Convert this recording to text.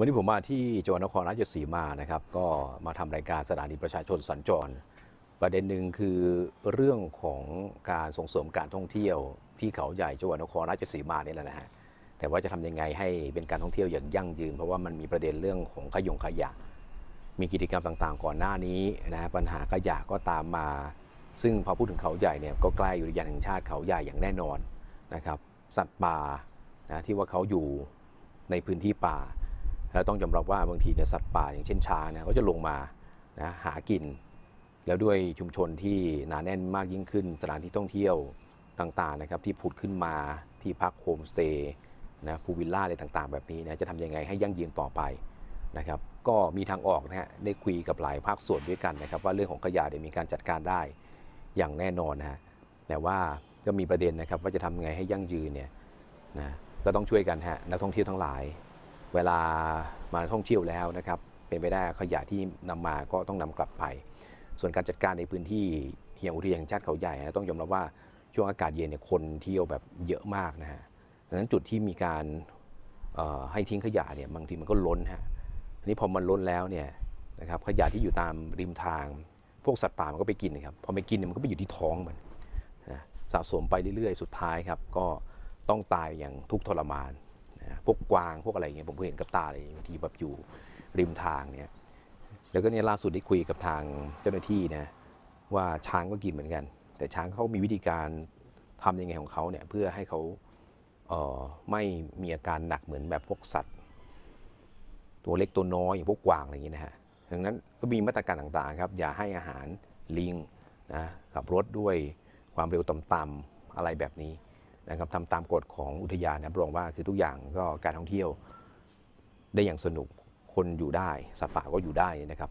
วันนี้ผมมาที่จังหวัดนครราชสีมานะครับ ก็มาทำรายการสถานีประชาชนสัญจร ประเด็นหนึ่งคือเรื่องของการส่งเสริมการท่องเที่ยว ที่เขาใหญ่จังหวัดนครราชสีมานี่แหละนะฮะแต่ว่าจะทำยังไงให้เป็นการท่องเที่ยวอย่างยั่งยืน เพราะว่ามันมีประเด็นเรื่องของขยงขยะ มีกิจกรรมต่างๆ ก่อนหน้านี้นะฮะปัญหาขยะก็ตามมา ซึ่งพอพูดถึงเขาใหญ่เนี่ยก็ใกล้อุทยานแห่งชาติเขาใหญ่อย่างแน่นอนนะครับ สัตว์ป่านะที่ว่าเขาอยู่ในพื้นที่ป่า แล้วต้องยอมรับว่าบางทีเนี่ยสัตว์ป่าอย่างเช่นช้างเนี่ยเขาจะลงมานะหากิน แล้วด้วยชุมชนที่หนาแน่นมากยิ่งขึ้น สถานที่ท่องเที่ยวต่างๆนะครับที่ผุดขึ้นมาที่พักโฮมสเตย์นะพูลวิลล่าอะไรต่างๆ แบบนี้นะจะทำยังไงให้ยั่งยืนต่อไปนะครับก็มีทางออกนะฮะได้คุยกับหลายภาคส่วนด้วยกันนะครับ ว่าเรื่องของขยะเนี่ยวมีการจัดการได้อย่างแน่นอนนะฮะแต่ว่าก็มีประเด็นนะครับว่าจะทำยังไงให้ยั่งยืนเนี่ยนะก็ต้องช่วยกันฮะนักท่องเที่ยวทั้งหลาย เวลามาท่องเที่ยวแล้วนะครับเป็นไปได้ขยะที่นำมาก็ต้องนำกลับไป ส่วนการจัดการในพื้นที่อย่างอุทยานแห่งชาติเขาใหญ่นะต้องยอมรับว่าช่วงอากาศเย็นเนี่ยคนเที่ยวแบบเยอะมากนะฮะดังนั้นจุดที่มีการให้ทิ้งขยะเนี่ยบางทีมันก็ล้นฮะอันนี้พอมันล้นแล้วเนี่ยนะครับขยะที่อยู่ตามริมทาง พวกสัตว์ป่ามันก็ไปกินนะครับพอไปกินเนี่ยมันก็ไปอยู่ที่ท้องมันนะสะสมไปเรื่อยๆ สุดท้ายครับก็ต้องตายอย่างทุกทรมาน พวกกวางพวกอะไรอย่างเงี้ยผมเห็นกับตาเลยบางทีแบบอยู่ริมทางเนี่ยแล้วก็เนี่ยล่าสุดได้คุยกับทางเจ้าหน้าที่นะว่าช้างก็กินเหมือนกัน แต่ช้างเขามีวิธีการทำยังไงของเขาเนี่ยเพื่อให้เขาเออไม่มีอาการหนักเหมือนแบบพวกสัตว์ ตัวเล็กตัวน้อยอย่างพวกกวางอะไรอย่างเงี้ยนะฮะดังนั้นก็มีมาตรการต่างๆครับ อย่าให้อาหารลิงนะขับรถด้วยความเร็วต่ำๆอะไรแบบนี้ นะครับทำตามกฎของอุทยานนะรับรองว่าคือทุกอย่างก็การท่องเที่ยวได้อย่างสนุกคนอยู่ได้สัตว์ป่าก็อยู่ได้นะครับ